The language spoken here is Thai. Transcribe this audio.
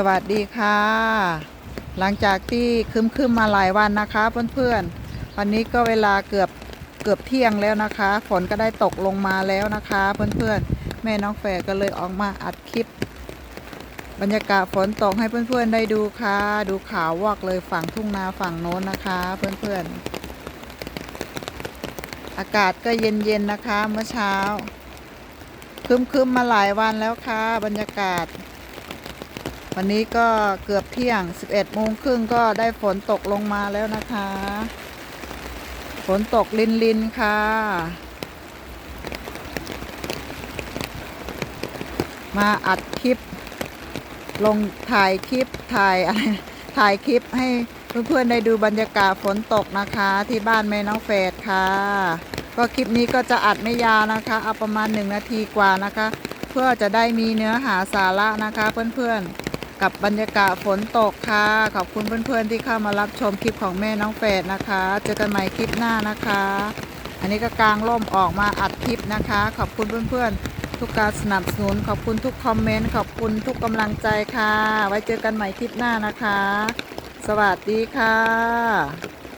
สวัสดีค่ะ หลังจากที่คึมคึมมาหลายวันนะคะเพื่อนๆ วันนี้ก็เวลาเกือบเกือบเที่ยงแล้วนะคะ ฝนก็ได้ตกลงมาแล้วนะคะเพื่อนๆ แม่น้องแฝดก็เลยออกมาอัดคลิป บรรยากาศฝนตกให้เพื่อนๆได้ดูค่ะ ดูขาววอกเลยฝั่งทุ่งนาฝั่งโน้นนะคะ เพื่อนๆ อากาศก็เย็นๆนะคะเมื่อเช้าคึมๆมาหลายวันแล้วค่ะ บรรยากาศ วันนี้ก็เกือบเที่ยง 11โมงครึ่งก็ได้ฝนตกลงมาแล้วนะคะ ฝนตกลินลินค่ะ มาอัดคลิป ลงถ่ายคลิปถ่ายอะไรถ่ายคลิปให้เพื่อนๆได้ดูบรรยากาศฝนตกนะคะ ที่บ้านแม่น้องเฟดค่ะ ก็คลิปนี้ก็จะอัดไม่ยาวนะคะ เอาประมาณ1นาทีกว่านะคะ เพื่อจะได้มีเนื้อหาสาระนะคะเพื่อนๆ กับบรรยากาศฝนตกค่ะ ขอบคุณเพื่อนๆที่เข้ามารับชมคลิปของแม่น้องเฟดนะคะ เจอกันใหม่คลิปหน้านะคะ อันนี้ก็กางร่มออกมาอัดคลิปนะคะ ขอบคุณเพื่อนๆ ทุกการสนับสนุน ขอบคุณทุกคอมเมนต์ ขอบคุณทุกกำลังใจค่ะ ไว้เจอกันใหม่คลิปหน้านะคะ สวัสดีค่ะ